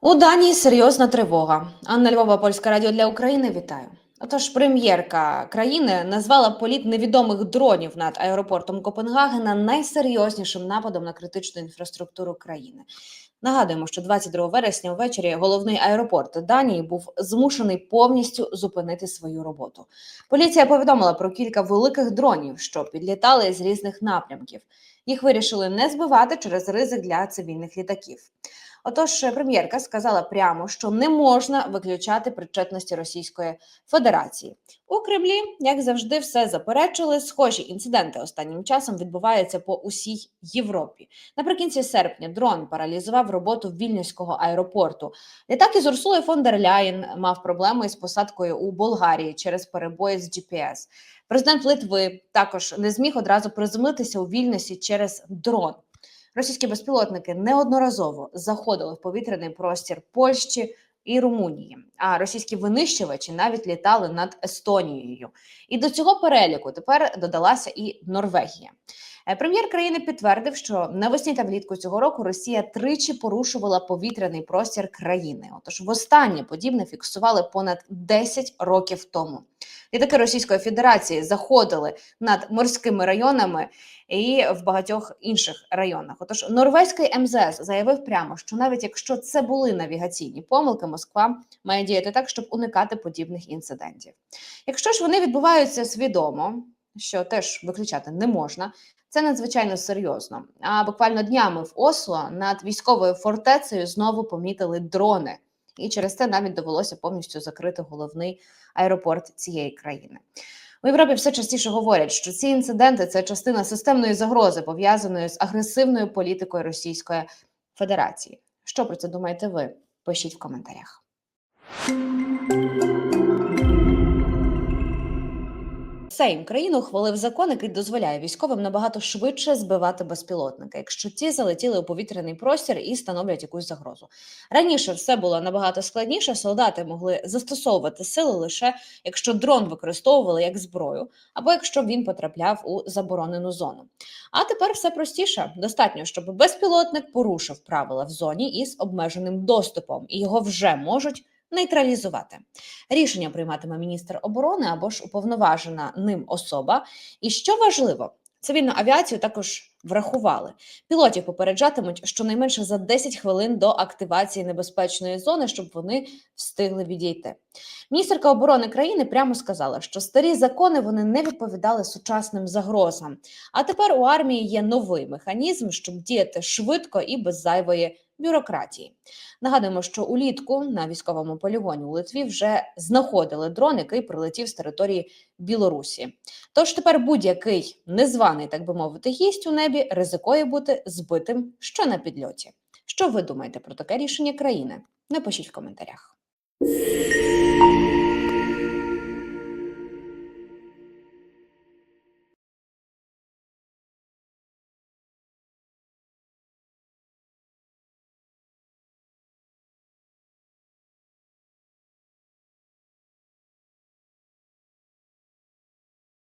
У Данії серйозна тривога. Анна Львова, Польське радіо для України. Вітаю. Отож, прем'єрка країни назвала політ невідомих дронів над аеропортом Копенгагена найсерйознішим нападом на критичну інфраструктуру країни. Нагадуємо, що 22 вересня ввечері головний аеропорт Данії був змушений повністю зупинити свою роботу. Поліція повідомила про кілька великих дронів, що підлітали з різних напрямків. Їх вирішили не збивати через ризик для цивільних літаків. Отож, прем'єрка сказала прямо, що не можна виключати причетності Російської Федерації. У Кремлі, як завжди, все заперечили. Схожі інциденти останнім часом відбуваються по усій Європі. Наприкінці серпня дрон паралізував роботу Вільнюського аеропорту. Літак із Урсулою фон дер Ляєн мав проблеми із посадкою у Болгарії через перебої з GPS. Президент Литви також не зміг одразу приземлитися у Вільнюсі через дрон. Російські безпілотники неодноразово заходили в повітряний простір Польщі і Румунії, російські винищувачі навіть літали над Естонією. І до цього переліку тепер додалася і Норвегія. Е, Прем'єр країни підтвердив, що навесні та влітку цього року Росія тричі порушувала повітряний простір країни. Отож, востаннє подібне фіксували понад 10 років тому. Літаки Російської Федерації заходили над морськими районами і в багатьох інших районах. Отож, норвезький МЗС заявив прямо, що навіть якщо це були навігаційні помилки, Москва має діяти так, щоб уникати подібних інцидентів. Якщо ж вони відбуваються свідомо, що теж виключати не можна. Це надзвичайно серйозно. А буквально днями в Осло над військовою фортецею знову помітили дрони, і через це навіть довелося повністю закрити головний аеропорт цієї країни. У Європі все частіше говорять, що ці інциденти це частина системної загрози, пов'язаної з агресивною політикою Російської Федерації. Що про це думаєте ви? Пишіть в коментарях. Сейм країни ухвалив закон, який дозволяє військовим набагато швидше збивати безпілотники, якщо ті залетіли у повітряний простір і становлять якусь загрозу. Раніше все було набагато складніше. Солдати могли застосовувати сили лише якщо дрон використовували як зброю, або якщо він потрапляв у заборонену зону. А тепер все простіше. Достатньо, щоб безпілотник порушив правила в зоні із обмеженим доступом, і його вже можуть нейтралізувати. Рішення прийматиме міністр оборони або ж уповноважена ним особа. І що важливо, цивільну авіацію також врахували. Пілотів попереджатимуть щонайменше за 10 хвилин до активації небезпечної зони, щоб вони встигли відійти. Міністерка оборони країни прямо сказала, що старі закони вони не відповідали сучасним загрозам. А тепер у армії є новий механізм, щоб діяти швидко і без зайвої бюрократії. Нагадуємо, що улітку на військовому полігоні у Литві вже знаходили дрон, який прилетів з території Білорусі. Тож тепер будь-який незваний, так би мовити, гість у небі ризикує бути збитим що на підльоті. Що ви думаєте про таке рішення країни? Напишіть в коментарях.